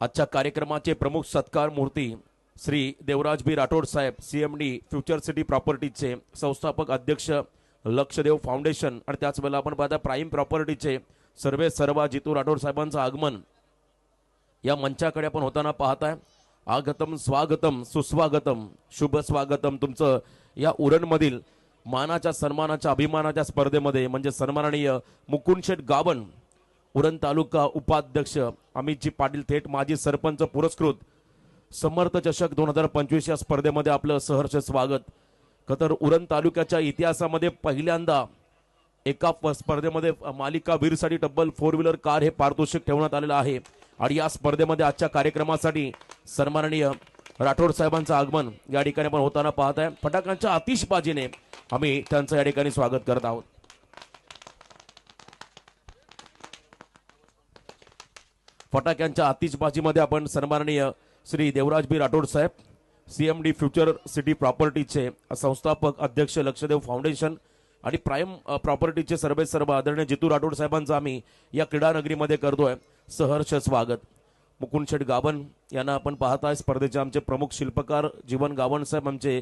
आजच्या कार्यक्रमाचे प्रमुख सत्कार मूर्ती श्री देवराज बी राठोड साहेब C M D future city प्रॉपर्टीचे संस्थापक अध्यक्ष लक्षदेव फाउंडेशन आणि त्याच वेळेला आपण पाहता प्राईम प्रॉपर्टीचे सर्वे सर्वा जितू राठोड साहेबांचं आगमन. या मंचाकडे आपण होताना पाहताय आगतम स्वागतम सुस्वागतम शुभ स्वागतम तुमचं या उरणमधील मानाच्या सन्मानाच्या अभिमानाच्या स्पर्धेमध्ये म्हणजे सन्माननीय मुकुंदशेठ गावन उरण तालुका उपाध्यक्ष अमितजी पाटील थेट माजी सरपंच पुरस्कृत. समर्थ चषक दोन हजार पंचवीस या स्पर्धेमध्ये आपलं सहर्ष स्वागत. खतर उरण तालुक्याच्या इतिहासामध्ये पहिल्यांदा एका प- स्पर्धेमध्ये मालिका वीरसाठी तब्बल फोर व्हीलर कार हे पारितोषिक ठेवण्यात आलेलं आहे. आणि या स्पर्धेमध्ये आजच्या कार्यक्रमासाठी सन्माननीय राठोड साहेबांचं आगमन या ठिकाणी पण होताना पाहत आहे फटाक्यांच्या आतिषबाजीने आम्ही त्यांचं या ठिकाणी स्वागत करत आहोत. फटाक्यांच्या आतिषबाजीमध्ये आपण सन्माननीय श्री देवराज बी राठोड साहेब सीएमडी फ्युचर सिटी प्रॉपर्टीचे संस्थापक अध्यक्ष लक्षदेव फाउंडेशन आणि प्राईम प्रॉपर्टीचे सर्वे सर्व आदरणीय जितू राठोड साहेबांचं आम्ही या क्रीडानगरीमध्ये करतोय. सहर्ष स्वागत. मुकुंद शेठ गावन यांना आपण पाहताय स्पर्धेचे आमचे प्रमुख शिल्पकार जीवन गावन साहेब आमचे